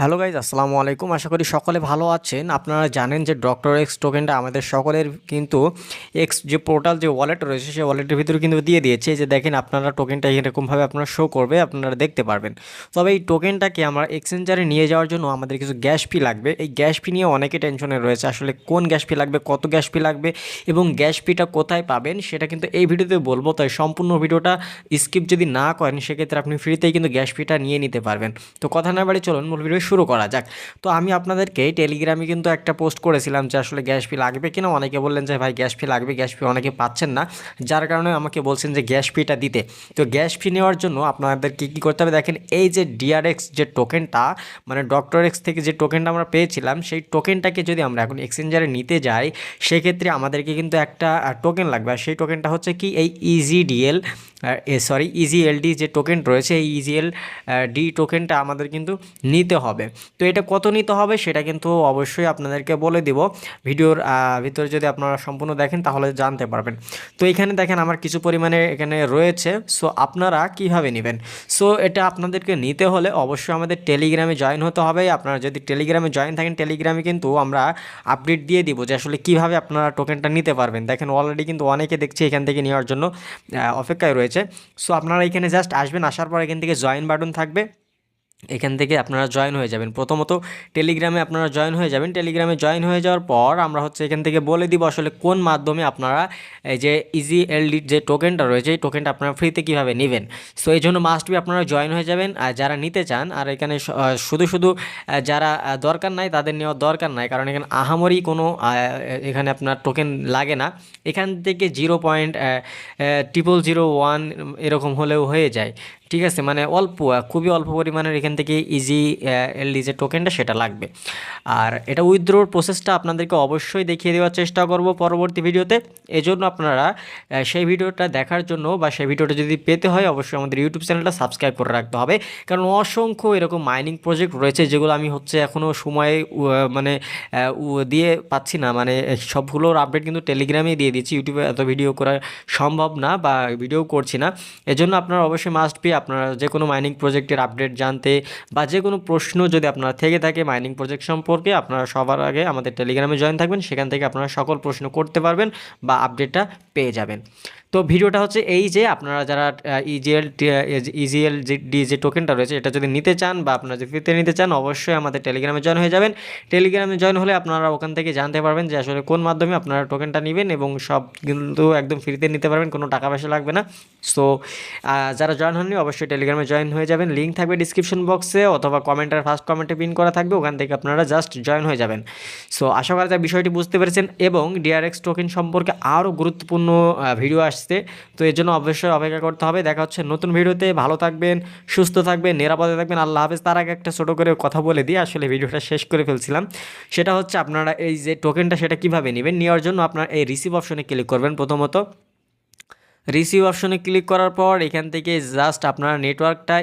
Hello guys, আসসালামু আলাইকুম। আশা করি সকলে ভালো আছেন। আপনারা জানেন যে ডক্টর এক্স টোকেনটা আমাদের সকলের কিন্তু এক্স যে পোর্টাল যে ওয়ালেট রয়েছে, সেই ওয়ালেটের ভিতরে কিন্তু দিয়ে দিয়েছে। যে দেখেন, আপনারা টোকেনটা এরকমভাবে আপনারা শো করবে, আপনারা দেখতে পারবেন। তবে এই টোকেনটাকে আমরা এক্সচেঞ্জারে নিয়ে যাওয়ার জন্য আমাদের কিছু গ্যাস ফি লাগবে। এই গ্যাস ফি নিয়ে অনেকে টেনশনে রয়েছে, আসলে কোন গ্যাস ফি লাগবে, কত গ্যাস ফি লাগবে, এবং গ্যাস ফিটা কোথায় পাবেন সেটা কিন্তু এই ভিডিওতে বলব। তাই সম্পূর্ণ ভিডিওটা স্কিপ যদি না করেন, সেক্ষেত্রে আপনি ফ্রিতেই কিন্তু গ্যাস ফিটা নিয়ে নিতে পারবেন। তো কথা না বাড়ি চলুন, মূল ভিডিও শুরু করা যাক। তো আমি আপনাদেরকে টেলিগ্রামে কিন্তু একটা পোস্ট করেছিলাম যে আসলে গ্যাস ফি লাগবে কিনা। অনেকে বললেন যে, ভাই, গ্যাস ফি লাগবে, গ্যাস ফি অনেকে পাচ্ছেন না। যার কারণে আমাকে বলছেন যে, গ্যাস ফিটা দিতে। তো গ্যাস ফি নেওয়ার জন্য আপনাদের কী কী করতে হবে? দেখেন, এই যে ডিআরএক্স যে টোকেনটা মানে ডক্টর এক্স থেকে যে টোকেনটা আমরা পেয়েছিলাম, সেই টোকেনটাকে যদি আমরা এখন এক্সচেঞ্জারে নিতে যাই, সেক্ষেত্রে আমাদেরকে কিন্তু একটা টোকেন লাগবে। আর সেই টোকেনটা হচ্ছে কি? এই ইজিডিএল সরি ইজিএলডি যে টোকেন রয়েছে, এই ইজিএল ডি টোকেনটা আমাদের কিন্তু নিতে হবে। তো এটা কত নিতে হবে সেটা কিন্তু অবশ্যই আপনাদেরকে বলে দিব। ভিডিওর ভিতরে যদি আপনারা সম্পূর্ণ দেখেন তাহলে জানতে পারবেন। তো এখানে দেখেন আমার কিছু পরিমাণে এখানে রয়েছে। সো আপনারা কীভাবে নেবেন? সো এটা আপনাদেরকে নিতে হলে অবশ্যই আমাদের টেলিগ্রামে জয়েন হতে হবে। আপনারা যদি টেলিগ্রামে জয়েন থাকেন, টেলিগ্রামে কিন্তু আমরা আপডেট দিয়ে দিব যে আসলে কীভাবে আপনারা টোকেনটা নিতে পারবেন। দেখেন অলরেডি কিন্তু অনেকে দেখছি এখান থেকে নেওয়ার জন্য অপেক্ষায় রয়েছে। সো আপনারা এখানে জাস্ট আসবেন, আসার পর এখান থেকে জয়েন বাটন থাকবে। এখান থেকে আপনারা জয়েন হয়ে যাবেন। প্রথমত টেলিগ্রামে আপনারা জয়েন হয়ে যাবেন। টেলিগ্রামে জয়েন হয়ে যাওয়ার পর আমরা হচ্ছে এখান থেকে বলে দিব আসলে কোন মাধ্যমে আপনারা এই যে ইজি এলডি যে টোকেনটা রয়েছে, এই টোকেনটা আপনারা ফ্রিতে কীভাবে নেবেন? সো এই জন্য মাস্ট বি আপনারা জয়েন হয়ে যাবেন। আর যারা নিতে চান, আর এখানে শুধু শুধু যারা দরকার নাই, তাদের নেওয়ার দরকার নাই। কারণ এখানে আহামরি কোনো এখানে আপনার টোকেন লাগে না। এখান থেকে zero point triple zero one এরকম হলেও হয়ে যায়। ঠিক আছে মানে অল্প, খুবই অল্প পরিমাণের এখান থেকে ইজি এলডি যে টোকেনটা সেটা লাগবে। আর এটা উইথড্রোর প্রসেসটা আপনাদেরকে অবশ্যই দেখিয়ে দেওয়ার চেষ্টা করব পরবর্তী ভিডিওতে। এজন্য আপনারা সেই ভিডিওটা দেখার জন্য বা সেই ভিডিওটা যদি পেতে হয়, অবশ্যই আমাদের ইউটিউব চ্যানেলটা সাবস্ক্রাইব করে রাখতে হবে। কারণ অসংখ্য এরকম মাইনিং প্রজেক্ট রয়েছে, যেগুলো আমি হচ্ছে এখনও সময়ে মানে দিয়ে পাচ্ছি না। মানে সবগুলোর আপডেট কিন্তু টেলিগ্রামে দিয়ে দিচ্ছি ইউটিউবে এত ভিডিও করা সম্ভব না বা ভিডিও করছি না। এজন্য আপনারা অবশ্যই মাস্ট বি আপনারা যে কোনো মাইনিং প্রজেক্টের আপডেট জানতে বা যে কোনো প্রশ্ন যদি আপনার থেকে থাকে মাইনিং প্রজেক্ট সম্পর্কে, আপনারা সবার আগে আমাদের টেলিগ্রামে জয়েন থাকবেন, সেখান থেকে আপনারা সকল প্রশ্ন করতে পারবেন বা আপডেটটা পেয়ে যাবেন। তো ভিডিওটা হচ্ছে এই যে, আপনারা যারা ইজিএল ইজিএল ডি যে টোকেনটা রয়েছে, এটা যদি নিতে চান বা আপনারা যদি ফ্রিতে নিতে চান, অবশ্যই আমাদের টেলিগ্রামে জয়েন হয়ে যাবেন। টেলিগ্রামে জয়েন হলে আপনারা ওখান থেকে জানতে পারবেন যে আসলে কোন মাধ্যমে আপনারা টোকেনটা নেবেন এবং সব কিন্তু একদম ফ্রিতে নিতে পারবেন, কোনো টাকা পয়সা লাগবে না। সো যারা জয়েন হননি অবশ্যই টেলিগ্রামে জয়েন হয়ে যাবেন। লিঙ্ক থাকবে ডিসক্রিপশন বক্সে অথবা কমেন্টের ফার্স্ট কমেন্টে পিন করা থাকবে। ওখান থেকে আপনারা জাস্ট জয়েন হয়ে যাবেন। সো আশা করা যায় বিষয়টি বুঝতে পেরেছেন এবং ডিআরএক্স টোকেন সম্পর্কে আরও গুরুত্বপূর্ণ ভিডিও আসছে। তো এর জন্য অবশ্যই অপেক্ষা করতে হবে। দেখা হচ্ছে নতুন ভিডিওতে। ভালো থাকবেন, সুস্থ থাকবেন, নিরাপদে থাকবেন। আল্লাহ হাফেজ। তার আগে একটা ছোটো করে কথা বলে দিই। আসলে ভিডিওটা শেষ করে ফেলছিলাম। সেটা হচ্ছে আপনারা এই যে টোকেনটা সেটা কীভাবে নেবেন, নেওয়ার জন্য আপনার এই রিসিভ অপশনে ক্লিক করবেন প্রথমত। রিসিভ অপশনে ক্লিক করার পর এখান থেকে জাস্ট আপনারা নেটওয়ার্কটা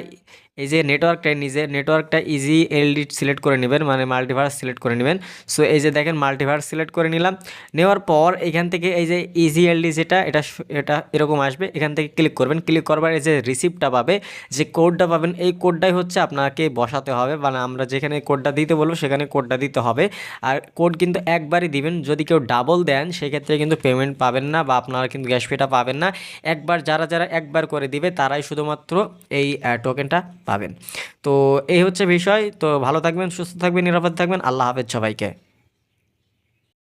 এই যে নেটওয়ার্কটা নিজে নেটওয়ার্কটা ইজি এলডি সিলেক্ট করে নেবেন মানে মাল্টিভার্স সিলেক্ট করে নেবেন। সো এই যে দেখেন মাল্টিভার্স সিলেক্ট করে নিলাম। নেওয়ার পর এখান থেকে এই যে ইজি এলডি যেটা, এটা এটা এরকম আসবে। এখান থেকে ক্লিক করবেন। ক্লিক করবার এই যে রিসিপ্টটা পাবে, যে কোডটা পাবেন, এই কোডটাই হচ্ছে আপনাকে বসাতে হবে। মানে আমরা যেখানে কোডটা দিতে বলব, সেখানে কোডটা দিতে হবে। আর কোড কিন্তু একবারই দিবেন, যদি কেউ ডাবল দেন, সেক্ষেত্রে কিন্তু পেমেন্ট পাবেন না, বা আপনারা কিন্তু গ্যাস ফিটা পাবেন না। একবার, যারা যারা একবার করে দিবে, তারাই শুধুমাত্র এই টোকেনটা পাবেন। তো এই হচ্ছে বিষয়। তো ভালো থাকবেন, সুস্থ থাকবেন, নিরাপদ থাকবেন। আল্লাহ হাফেজ সবাইকে।